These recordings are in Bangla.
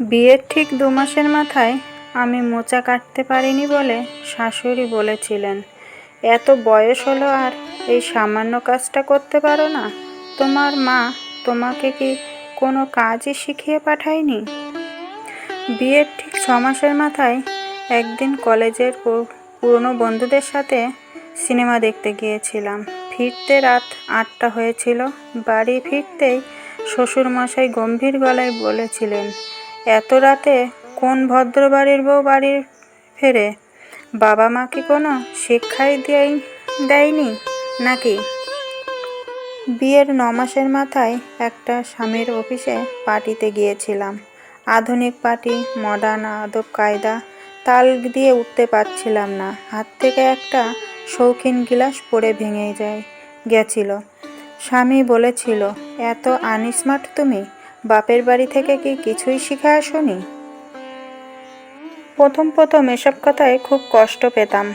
বিয়ের ঠিক দু মাসের মাথায় আমি মোচা কাটতে পারিনি বলে শাশুড়ি বলেছিলেন। এত বয়স হলো আর এই সামান্য কাজটা করতে পারো না। তোমার মা তোমাকে কি কোনো কাজই শিখিয়ে পাঠায়নি? বিয়ের ঠিক ছ মাসের মাথায় একদিন কলেজের পুরনো বন্ধুদের সাথে সিনেমা দেখতে গিয়েছিলাম। ফিরতে রাত আটটা হয়েছিল। বাড়ি ফিরতেই শ্বশুরমশাই গম্ভীর গলায় বলেছিলেন এত রাতে কোন ভদ্রবাড়ির বউ বাড়ি ফেরে? বাবা মা কি কোনো শিক্ষাই দেয়, দেয়নি নাকি? বিয়ের ন মাসের মাথায় একটা স্বামীর অফিসে পার্টিতে গিয়েছিলাম। আধুনিক পার্টি, মডার্ন আদব কায়দা, তাল দিয়ে উঠতে পারছিলাম না। হাত থেকে একটা শৌখিন গিলাস পড়ে ভেঙে যায়, গেছিল। স্বামী বলেছিল, এত আনস্মার্ট তুমি? বাপের বাড়ি থেকে কি কিছুই শিখে আসোনি? প্রথম প্রথম এসব কথায় খুব কষ্ট পেতাম।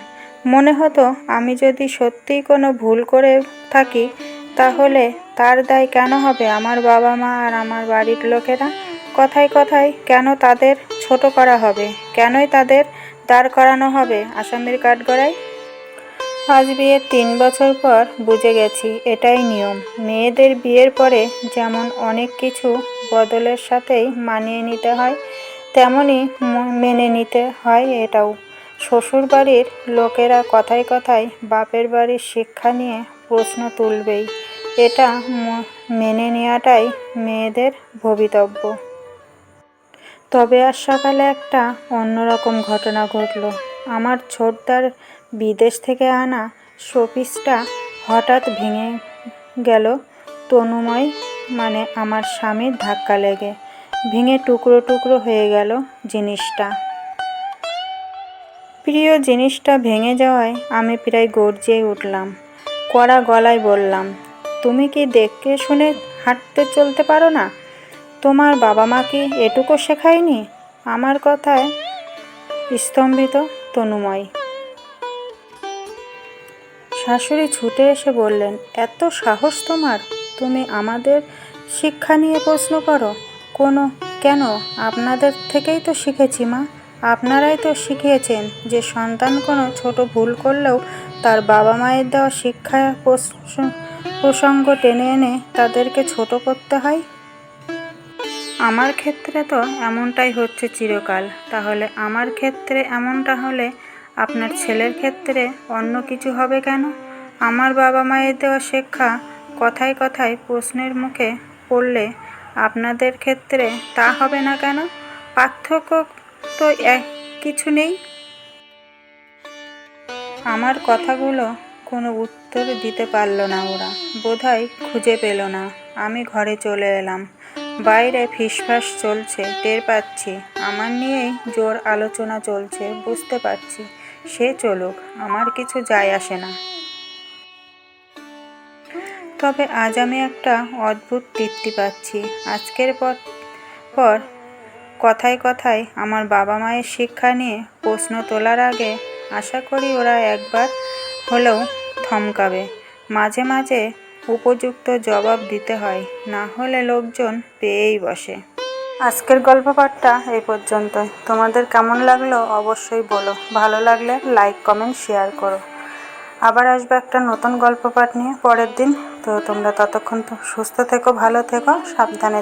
মনে হতো, আমি যদি সত্যিই কোনো ভুল করে থাকি, তাহলে তার দায় কেন হবে আমার বাবা মা আর আমার বাড়ির লোকেরা? কথায় কথায়, কেন তাদের ছোট করা হবে? কেনই তাদের দাঁড় করানো হবে আসামির কাঠগড়ায়? আজ বিয়ের তিন বছর পর বুঝে গেছি, এটাই নিয়ম। মেয়েদের বিয়ের পরে যেমন অনেক কিছু বদলের সাথেই মানিয়ে নিতে হয় তেমনই মেনে নিতে হয় এটাও। শ্বশুর বাড়ির লোকেরা কথায় কথায় বাপের বাড়ির শিক্ষা নিয়ে প্রশ্ন তুলবেই, এটা মেনে নেওয়াটাই মেয়েদের ভবিতব্য। তবে আজ সকালে একটা অন্যরকম ঘটনা ঘটলো। আমার ছোটদার বিদেশ থেকে আনা শোপিসটা হঠাৎ ভেঙে গেল তনুময় মানে আমার স্বামীর ধাক্কা লেগে ভেঙে টুকরো টুকরো হয়ে গেল জিনিসটা। প্রিয় জিনিসটা ভেঙে যাওয়ায় আমি প্রায় গর্জিয়ে উঠলাম। কড়া গলায় বললাম, তুমি কি দেখে শুনে হাঁটতে চলতে পারো না? তোমার বাবা মা কি এটুকু শেখায়নি? আমার কথায় স্তম্ভিত তনুময়। শাশুড়ি ছুটে এসে বললেন, এত সাহস তোমার? তুমি আমাদের শিক্ষা নিয়ে প্রশ্ন করো। কোনো, কেন? আপনাদের থেকেই তো শিখেছি, মা। আপনারাই তো শিখিয়েছেন যে সন্তান কোনো ছোট ভুল করলেও তার বাবা মায়ের দেওয়া শিক্ষা প্রসঙ্গ টেনে এনে তাদেরকে ছোট করতে হয়? আমার ক্ষেত্রে তো এমনটাই হচ্ছে চিরকাল। তাহলে আমার ক্ষেত্রে এমনটা হলে আপনার ছেলের ক্ষেত্রে অন্য কিছু হবে কেন? আমার বাবা মায়ের দেওয়া শিক্ষা কথায় কথায় প্রশ্নের মুখে পড়লে আপনাদের ক্ষেত্রে তা হবে না কেন? পার্থক্য তো এক কিছু নেই। আমার কথাগুলো কোনো উত্তর দিতে পারল না ওরা। বোধহয় খুঁজে পেল না। আমি ঘরে চলে এলাম। বাইরে ফিসফাস চলছে, টের পাচ্ছি। আমার নিয়েই জোর আলোচনা চলছে, বুঝতে পারছি। সে চলুক, আমার কিছু যায় আসে না। তবে আজ আমি একটা অদ্ভুত তৃপ্তি পাচ্ছি। আজকের পর পর কথায় কথায় আমার বাবা মায়ের শিক্ষা নিয়ে প্রশ্ন তোলার আগে আশা করি ওরা একবার হলেও থমকাবে। মাঝে মাঝে উপযুক্ত জবাব দিতে হয়, না হলে লোকজন পেয়েই বসে। আজকের গল্প পাঠটা এই পর্যন্তই। তোমাদের কেমন লাগল অবশ্যই বলো। ভালো লাগলে লাইক কমেন্ট শেয়ার করো। আবার আসব একটা নতুন গল্প পাঠ নিয়ে পরের দিন। তো তোমরা ততক্ষণ তো সুস্থ থেকো, ভালো থেকো, সাবধানে